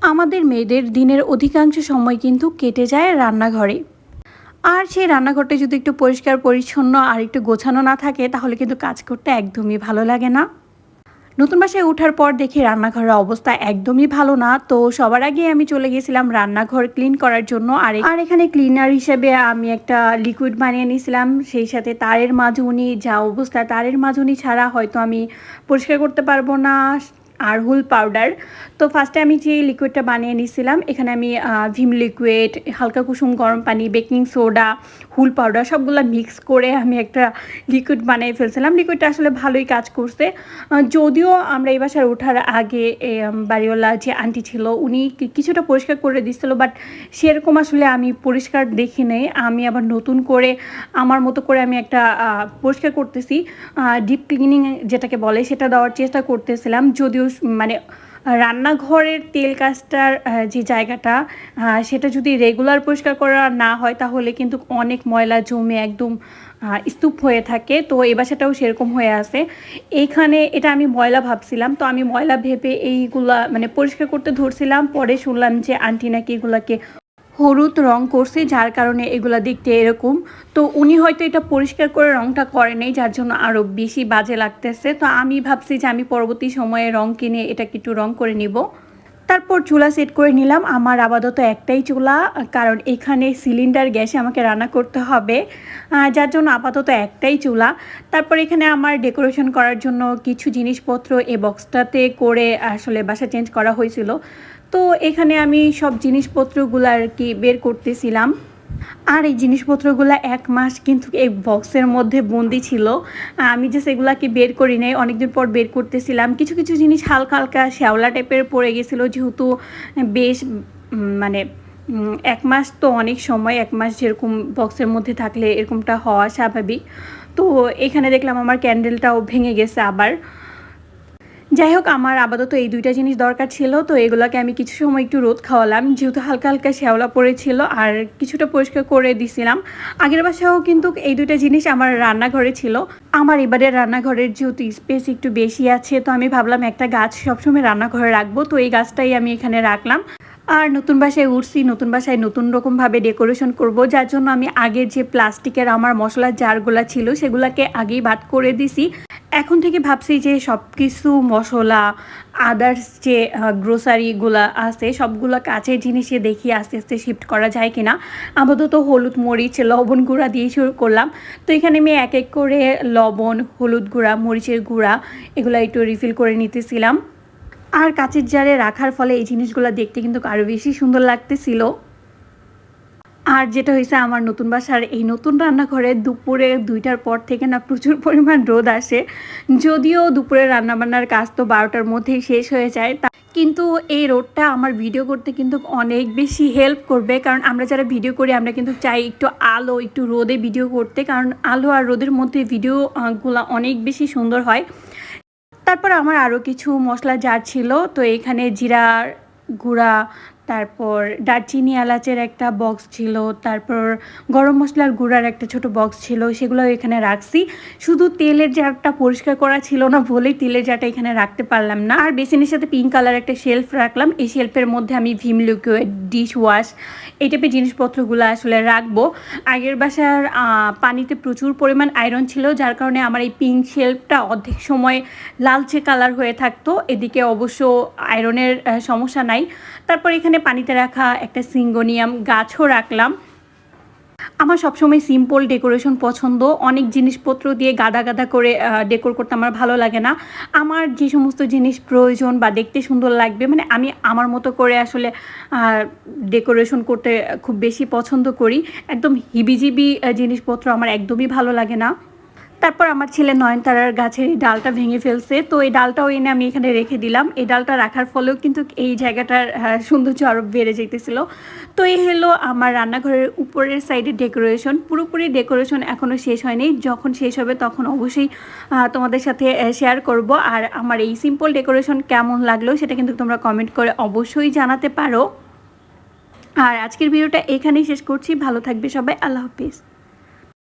আমাদের মেয়েদের দিনের অধিকাংশ সময় কিন্তু কেটে যায় রান্নাঘরে। আর সেই রান্নাঘরটা যদি একটু পরিষ্কার, পরিচ্ছন্ন আর একটু গোছানো না থাকে, তাহলে কিন্তু কাজ করতে একদমই ভালো লাগে না। নতুন বাসায় ওঠার পর দেখি রান্নাঘরের অবস্থা একদমই ভালো না। তো সবার আগে আমি চলে গেছিলাম রান্নাঘর ক্লিন করার জন্য। আর আর এখানে ক্লিনার হিসেবে আমি একটা লিকুইড বানিয়ে নিয়েছিলাম। সেই সাথে তারের মাজুনি, যা অবস্থা তারের মাজুনি ছাড়া হয়তো আমি পরিষ্কার করতে পারব না। আর হুল পাউডার। তো ফার্স্টে আমি যে লিকুইডটা বানিয়ে নিয়েছিলাম এখানে আমি ভিম লিকুইড হালকা কুসুম গরম পানি বেকিং সোডা হুল পাউডার সবগুলো মিক্স করে আমি একটা লিকুইড বানিয়ে ফেলছিলাম। লিকুইডটা আসলে ভালোই কাজ করছে। যদিও আমরা এই বাসায় ওঠার আগে বাড়িওয়ালা যে আন্টি ছিল, উনি কিছুটা পরিষ্কার করে দিচ্ছিল বাট সেরকম আসলে আমি পরিষ্কার দেখি নেই। আমি আবার নতুন করে আমার মতো করে আমি একটা পরিষ্কার করতেছি। ডিপ ক্লিনিং যেটাকে বলে, সেটা দেওয়ার চেষ্টা করতেছিলাম। যদিও মানে রান্নাঘরের তেল কাজটার যে জায়গাটা সেটা যদি রেগুলার পরিষ্কার করা না হয়, তাহলে কিন্তু অনেক ময়লা জমে একদম স্তূপ হয়ে থাকে। তো এ বাসাটাও সেরকম হয়ে আছে। এইখানে এটা আমি ময়লা ভাবছিলাম। তো আমি ময়লা ভেবে এইগুলা মানে পরিষ্কার করতে ধরছিলাম। পরে শুনলাম যে আন্টি নাকি এগুলাকে হলুদ রং করছে, যার কারণে এগুলা দেখতে এরকম। তো উনি হয়তো এটা পরিষ্কার করে রংটা করে নেই, যার জন্য আরও বেশি বাজে লাগতেছে। তো আমি ভাবছি যে আমি পরবর্তী সময়ে রং কিনে এটা একটু রং করে নিব। তারপর চুলা সেট করে নিলাম। আমার আপাতত একটাই চুলা, কারণ এখানে সিলিন্ডার গ্যাসে আমাকে রান্না করতে হবে। যার জন্য আপাতত একটাই চুলা। তারপর এখানে আমার ডেকোরেশন করার জন্য কিছু জিনিসপত্র এই বক্সটাতে করে আসলে বাসা চেঞ্জ করা হয়েছিল। তো এখানে আমি সব জিনিসপত্রগুলো আর কি বের করতেছিলাম। আর এই জিনিসপত্রগুলো এক মাস কিন্তু এই বক্সের মধ্যে বন্দি ছিল। আমি যে সেগুলাকে বের করি নাই, অনেকদিন পর বের করতেছিলাম। কিছু কিছু জিনিস হালকা হালকা শ্যাওলা টাইপের পড়ে গেছিল, যেহেতু বেশ মানে এক মাস তো অনেক সময়, এক মাস যেরকম বক্সের মধ্যে থাকলে এরকমটা হওয়া স্বাভাবিক। তো এখানে দেখলাম আমার ক্যান্ডেলটাও ভেঙে গেছে আবার। যাই হোক আমার আপাতত এই দুইটা জিনিস দরকার ছিল, তো এগুলোকে আমি কিছু সময় একটু রোদ খাওয়ালাম। যেহেতু হালকা হালকা শ্যাওলা পড়েছিল, আর কিছুটা পরিষ্কার করে দিছিলাম। আগের বাসাও কিন্তু এই দুইটা জিনিস আমার রান্নাঘরে ছিল। আমার এবারে রান্নাঘরের যেহেতু স্পেস একটু বেশি আছে, তো আমি ভাবলাম একটা গাছ সবসময় রান্নাঘরে রাখব, তো এই গাছটাই আমি এখানে রাখলাম। আর নতুন বাসায় উঠছি, নতুন বাসায় নতুন রকমভাবে ডেকোরেশন করব, যার জন্য আমি আগের যে প্লাস্টিকের আমার মশলার জারগুলা ছিল সেগুলাকে আগেই বাদ করে দিছি। এখন থেকে ভাবছি যে সব কিছু মশলা আদার্স যে গ্রোসারিগুলা আছে, সবগুলো কাছের জিনিসে দেখি আস্তে আস্তে শিফট করা যায় কিনা। আপাতত হলুদ মরিচ, লবণ গুঁড়া দিয়ে শুরু করলাম। তো এখানে আমি এক এক করে লবণ, হলুদ গুঁড়া, মরিচের গুঁড়া, এগুলো একটু রিফিল করে নিতেছিলাম। আর কাচের জারে রাখার ফলে এই জিনিসগুলো দেখতে কিন্তু আরও বেশি সুন্দর লাগতেছিল। আর যেটা হয়েছে আমার নতুন বাসার এই নতুন রান্নাঘরে দুপুরে দুইটার পর থেকে না প্রচুর পরিমাণ রোদ আসে। যদিও দুপুরে রান্নাবান্নার কাজ তো বারোটার মধ্যেই শেষ হয়ে যায়। তা কিন্তু এই রোদটা আমার ভিডিও করতে কিন্তু অনেক বেশি হেল্প করবে। কারণ আমরা যারা ভিডিও করি, আমরা কিন্তু চাই একটু আলো, একটু রোদে ভিডিও করতে। কারণ আলো আর রোদের মধ্যে ভিডিওগুলো অনেক বেশি সুন্দর হয়। তারপর আমার আরও কিছু মশলা জার ছিল তো এখানে জিরার গুঁড়া তারপর দারচিনি এলাচের একটা বক্স ছিল, তারপর গরম মশলার গুঁড়ার একটা ছোট বক্স ছিল, সেগুলো এখানে রাখছি। শুধু তেলের জারটা পরিষ্কার করা ছিল না বলেই তেলের জারটা এখানে রাখতে পারলাম না। আর বেসিনের সাথে পিঙ্ক কালার একটা শেলফ রাখলাম। এই শেলফের মধ্যে আমি ভিম লিকুইড ডিশ ওয়াশ এই টাইপের জিনিসপত্রগুলো আসলে রাখব। আগের বাসার পানিতে প্রচুর পরিমাণ আয়রন ছিল, যার কারণে আমার এই পিঙ্ক শেলফটা অর্ধেক সময় লালচে কালার হয়ে থাকতো। এদিকে অবশ্য আয়রনের সমস্যা নাই। তারপর এখানে পানিতে রাখা একটা সিঙ্গোনিয়াম গাছও রাখলাম। আমার সবসময় সিম্পল ডেকোরেশন পছন্দ। অনেক জিনিসপত্র দিয়ে গাদা গাদা করে ডেকোর করতে আমার ভালো লাগে না। আমার যে সমস্ত জিনিস প্রয়োজন বা দেখতে সুন্দর লাগবে মানে আমি আমার মতো করে আসলে ডেকোরেশন করতে খুব বেশি পছন্দ করি। একদম হিবিজিবি জিনিসপত্র আমার একদমই ভালো লাগে না। তারপর আমার ছেলে নয়নতারার গাছের এই ডালটা ভেঙে ফেলছে। তো এই ডালটাও এনে আমি এখানে রেখে দিলাম। এই ডালটা রাখার ফলেও কিন্তু এই জায়গাটার সৌন্দর্য আরও বেড়ে যেতেছিল তো এই হলো আমার রান্নাঘরের উপরের সাইডে ডেকোরেশন। পুরোপুরি ডেকোরেশন এখনও শেষ হয়নি। যখন শেষ হবে তখন অবশ্যই তোমাদের সাথে শেয়ার করব। আর আমার এই সিম্পল ডেকোরেশন কেমন লাগল সেটা কিন্তু তোমরা কমেন্ট করে অবশ্যই জানাতে পারো। আর আজকের ভিডিওটা এখানেই শেষ করছি। ভালো থাকবে সবাই। আল্লাহ হাফিজ।